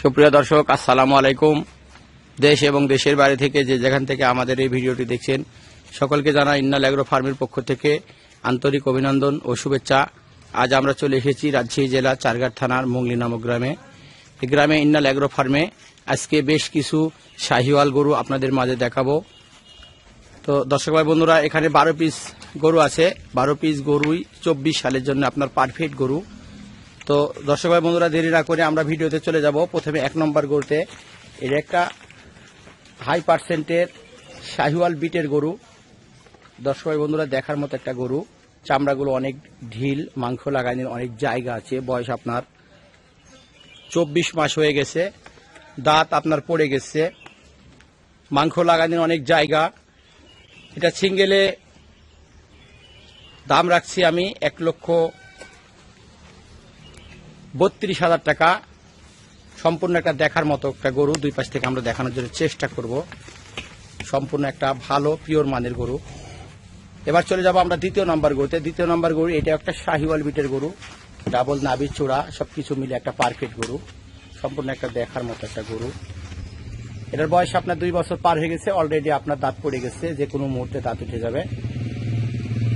সুপ্রিয় দর্শক, আসসালামু আলাইকুম। দেশ এবং দেশের বাইরে থেকে যে যেখান থেকে আমাদের এই ভিডিওটি দেখছেন, সকলকে জানা ইন্নাল অ্যাগ্রো ফার্মের পক্ষ থেকে আন্তরিক অভিনন্দন ও শুভেচ্ছা। আজ আমরা চলে এসেছি রাজশাহী জেলা চারঘাট থানার মুংলি নামক গ্রামে। এই গ্রামে ইন্নাল অ্যাগ্রো ফার্মে আজকে বেশ কিছু শাহিওয়াল গরু আপনাদের মাঝে দেখাবো। তো দর্শক ভাই বন্ধুরা, এখানে বারো পিস গরু আছে। বারো পিস গরুই চব্বিশ সালের জন্য আপনার পারফেক্ট গরু। তো দর্শক ভাই, বন্ধুরা, দেরি না করে আমরা ভিডিওতে চলে যাব। প্রথমে এক নম্বর গরুতে। এর একটা হাই পার্সেন্টের শাহিওয়াল বিটের গরু। দর্শক ভাই, বন্ধুরা, দেখার মতো একটা গরু। চামড়াগুলো অনেক ঢিল, মাংস লাগানোর অনেক জায়গা আছে, বয়স আপনার চব্বিশ মাস হয়ে গেছে, দাঁত আপনার পড়ে গেছে, মাংস লাগানোর অনেক জায়গা। এটা সিঙ্গেলে দাম রাখছি আমি এক লক্ষ বত্রিশ হাজার টাকা সম্পূর্ণ একটা দেখার মতো একটা গরু দুই পাশ থেকে আমরা দেখানোর জন্য চেষ্টা করব। সম্পূর্ণ একটা ভালো পিওর মানের গরু। এবার চলে যাব আমরা দ্বিতীয় নম্বর গরুতে। দ্বিতীয় নম্বর গরু, এটা একটা শাহিওয়াল বিটের গরু। ডাবল নাবি চূড়া, সবকিছু মিলে একটা পারফেক্ট গরু। সম্পূর্ণ একটা দেখার মতো একটা গরু। এটার বয়স আপনার দুই বছর পার হয়ে গেছে। অলরেডি আপনার দাঁত পড়ে গেছে। যে কোনো মুহূর্তে দাঁত উঠে যাবে।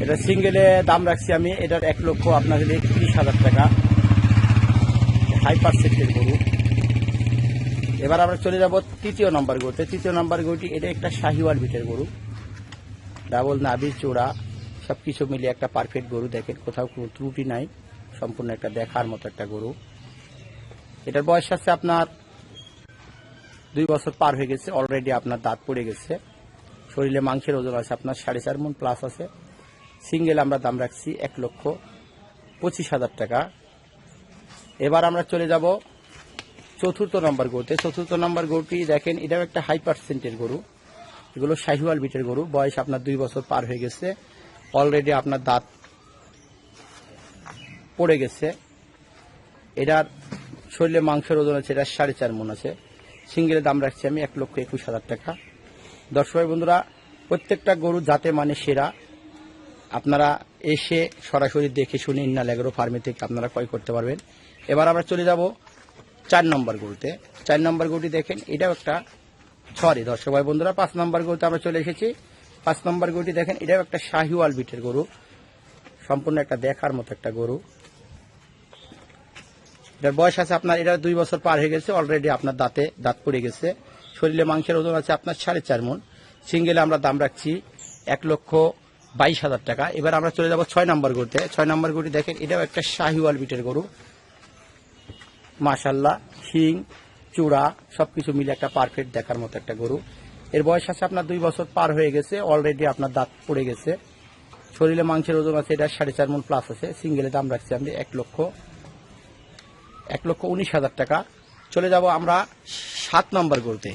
এটা সিঙ্গেলে দাম রাখছি আমি। এটার এক লক্ষ আপনার একত্রিশ হাজার টাকা। হাই পার্সেন্টের গরু। এবার আমরা চলে যাব তৃতীয় নম্বর গরুতে। তৃতীয় নম্বর গরুটি, এটা একটা শাহিওয়াল বিটের গরু। ডাবল নাভি চূড়া সব কিছু মিলিয়ে একটা পারফেক্ট গরু। দেখেন, কোথাও কোনো ত্রুটি নাই, সম্পূর্ণ একটা দেখার মতো একটা গরু। এটার বয়স আছে আপনার দুই বছর পার হয়ে গেছে অলরেডি আপনার দাঁত পড়ে গেছে। শরীরে মাংসের ওজন আছে আপনার সাড়ে চার মন প্লাস আছে। সিঙ্গেল আমরা দাম রাখছি এক লক্ষ পঁচিশ হাজার টাকা। এবার আমরা চলে যাব চতুর্থ নম্বর গরুতে। চতুর্থ নম্বর গরুটি দেখেন, এটাও একটা হাই পার্সেন্টের গরু। এগুলো শাহিওয়াল বিটের গরু। বয়স আপনার দুই বছর পার হয়ে গেছে। অলরেডি আপনার দাঁত পড়ে গেছে। এটার শরীরে মাংসের ওজন আছে, এটা সাড়ে চার মন আছে। সিঙ্গেলের দাম রাখছি আমি এক লক্ষ একুশ হাজার টাকা। দর্শক বন্ধুরা, প্রত্যেকটা গরু যাতে মানে সেরা। আপনারা এসে সরাসরি দেখে শুনে ইন্নাল এগারো ফার্মে থেকে আপনারা ক্রয় করতে পারবেন। এবার আমরা চলে যাব চার নম্বর গরুতে। চার নম্বর গরুটি দেখেন, এটাও একটা সরি দর্শক ভাই, বন্ধুরা, পাঁচ নম্বর গরুতে আমরা চলে এসেছি। পাঁচ নম্বর গরুটি দেখেন, এটাও একটা শাহিওয়াল বিটের গরু। সম্পূর্ণ একটা দেখার মতো একটা গরু। এটার বয়স আছে আপনার, এটা দুই বছর পার হয়ে গেছে অলরেডি আপনার দাঁতে দাঁত পড়ে গেছে। শরীরে মাংসের ওজন আছে আপনার সাড়ে চার মন সিঙ্গেলে আমরা দাম রাখছি এক লক্ষ বাইশ হাজার টাকা। এবার আমরা চলে যাব ছয় নম্বর গরুতে। ছয় নম্বর গরুটি দেখেন, এটাও একটা শাহিওয়াল বিটের গরু। মাশাল্লাহ, শিং, চূড়া, সবকিছু মিলে একটা পারফেক্ট দেখার মতো একটা গরু। এর বয়স আছে আপনার দুই বছর পার হয়ে গেছে অলরেডি আপনার দাঁত পড়ে গেছে। শরীরে মাংসের ওজন আছে, এটা সাড়ে চার মন প্লাস আছে সিঙ্গেলে দাম রাখছি আমি এক লক্ষ এক লক্ষ উনিশ হাজার টাকা। চলে যাব আমরা সাত নম্বর গরুতে।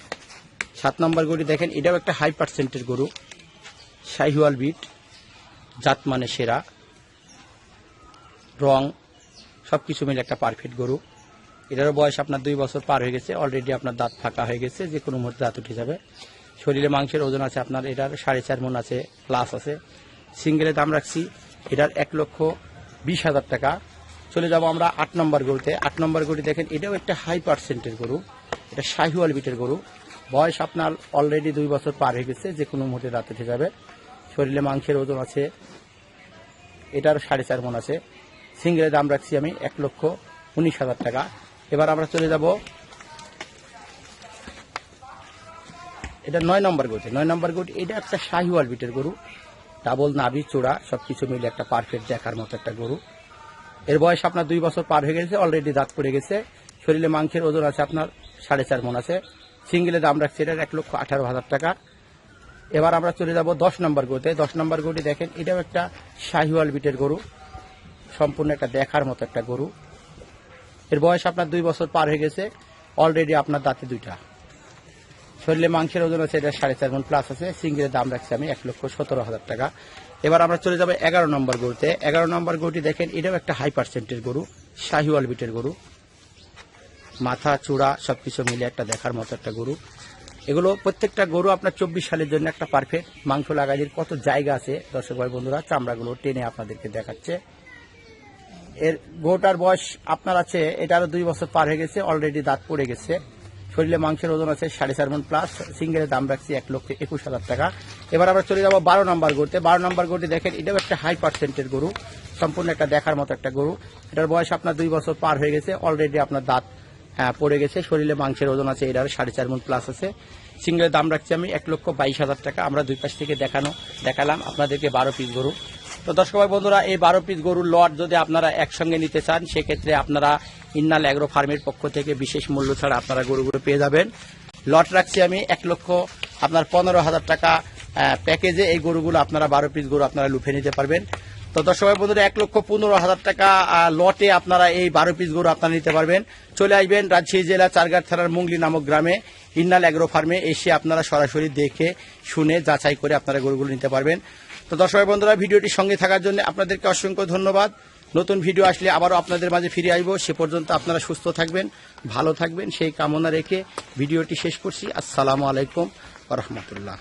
সাত নম্বর গরু দেখেন, এটাও একটা হাই পার্সেন্টের গরু। শাহিওয়াল বিট, জাত মানে সেরা, রং সব কিছু মিলে একটা পারফেক্ট গরু। এটারও বয়স আপনার দুই বছর পার হয়ে গেছে অলরেডি আপনার দাঁত ফাঁকা হয়ে গেছে, যে কোনো মুহূর্তে দাঁত উঠে যাবে। শরীরে মাংসের ওজন আছে আপনার, এটার সাড়ে চার মন আছে প্লাস আছে। সিঙ্গেলে দাম রাখছি, এটার এক লক্ষ বিশ হাজার টাকা। চলে যাব আমরা আট নম্বর গরুতে। আট নম্বর গরু দেখেন, এটাও একটা হাই পার্সেন্টের গরু। এটা শাহিওয়াল বিটের গরু। বয়স আপনার অলরেডি দুই বছর পার হয়ে গেছে, যে কোনো মুহূর্তে দাঁত উঠে যাবে। শরীরে মাংসের ওজন আছে এটার সাড়ে চার মন আছে। সিঙ্গেলের দাম রাখছি আমি এক লক্ষ উনিশ হাজার টাকা। এবার আমরা চলে যাব। এটা নয় নম্বর গরুতে নয় নম্বর গরু, এটা একটা শাহিওয়াল বিটের গরু। ডাবল নাভি, চূড়া, সবকিছু মিলে একটা পারফেক্ট দেখার মতো একটা গরু। এর বয়স আপনার দুই বছর পার হয়ে গেছে অলরেডি দাঁত পড়ে গেছে। শরীরে মাংসের ওজন আছে আপনার সাড়ে চার মন আছে। সিঙ্গেলের দাম রাখছে এটার এক লক্ষ আঠারো হাজার টাকা। এবার আমরা চলে যাব দশ নম্বর গরুতে। দশ নম্বর গরুটি দেখেন, এটাও একটা শাহিওয়াল বিটের গরু। সম্পূর্ণ একটা দেখার মতো একটা গরু। এর বয়স আপনার দুই বছর পার হয়ে গেছে। অলরেডি আপনার দাঁতে দুইটা। শরীরে মাংসের ওজন আছে, এটা সাড়ে চার মন প্লাস আছে। সিঙ্গেলের দাম রাখছি আমি এক লক্ষ সতেরো হাজার টাকা। এবার আমরা চলে যাব এগারো নম্বর গরুতে। এগারো নম্বর গরুটি দেখেন, এটাও একটা হাই পার্সেন্টের গরু, শাহিওয়াল বিটের গরু। মাথা, চূড়া সবকিছু মিলে একটা দেখার মতো একটা গরু। এগুলো প্রত্যেকটা গরু আপনার চব্বিশ সালের জন্য একটা পারফেক্ট মাংস লাগাইয়ের কত জায়গা আছে, দর্শক ভাই বন্ধুরা চামড়াগুলো টেনে আপনাদেরকে দেখাচ্ছে। এর গরুটার বয়স আপনার আছে এটারও দুই বছর পার হয়ে গেছে অলরেডি দাঁত পড়ে গেছে। শরীরে মাংসের ওজন আছে সাড়ে চার মন প্লাস সিঙ্গেলের দাম রাখছি এক লক্ষ একুশ হাজার টাকা। এবার আমরা চলে যাব বারো নম্বর গরুতে। বারো নম্বর গরুটি দেখেন, এটাও একটা হাই পার্সেন্টের গরু, সম্পূর্ণ একটা দেখার মতো একটা গরু। এটার বয়স আপনার দুই বছর পার হয়ে গেছে অলরেডি আপনার দাঁত পড়ে গেছে। শরীরে মাংসের ওজন আছে, এটার সাড়ে চার মন প্লাস আছে। সিঙ্গেলের দাম রাখছি আমি এক লক্ষ বাইশ হাজার টাকা। আমরা দুই পাশ থেকে দেখানো, দেখালাম আপনাদেরকে বারো পিস গরু। তো দর্শক ভাই, বন্ধুরা, এই বারো পিস গরুর লট যদি আপনারা একসঙ্গে নিতে চান, সেক্ষেত্রে আপনারা ইন্নাল অ্যাগ্রো ফার্মের পক্ষ থেকে বিশেষ মূল্য ছাড়া আপনারা গরুগুলো পেয়ে যাবেন। লট রাখছি আমি এক লক্ষ, আপনার পনেরো হাজার টাকা প্যাকেজে এই গরুগুলো আপনারা বারো পিস গরু আপনারা লুফে নিতে পারবেন। তো দর্শক ভাই, বন্ধুরা, এক লক্ষ পনেরো হাজার টাকা লটে আপনারা এই বারো পিস গরু আপনারা নিতে পারবেন। চলে আসবেন রাজশাহী জেলা চারঘাট থানার মুঙ্গলি নামক গ্রামে, ইন্নাল অ্যাগ্রো ফার্মে এসে আপনারা সরাসরি দেখে, শুনে, যাচাই করে আপনারা গরুগুলো নিতে পারবেন। তো দর্শক বন্ধুরা, ভিডিওটির সঙ্গে থাকার জন্য আপনাদেরকে অসংখ্য ধন্যবাদ। নতুন ভিডিও আসলে আবারও আপনাদের মাঝে ফিরে আসব। সে পর্যন্ত আপনারা সুস্থ থাকবেন, ভালো থাকবেন, সেই কামনা রেখে ভিডিওটি শেষ করছি। আসসালামু আলাইকুম রহমতুল্লাহ।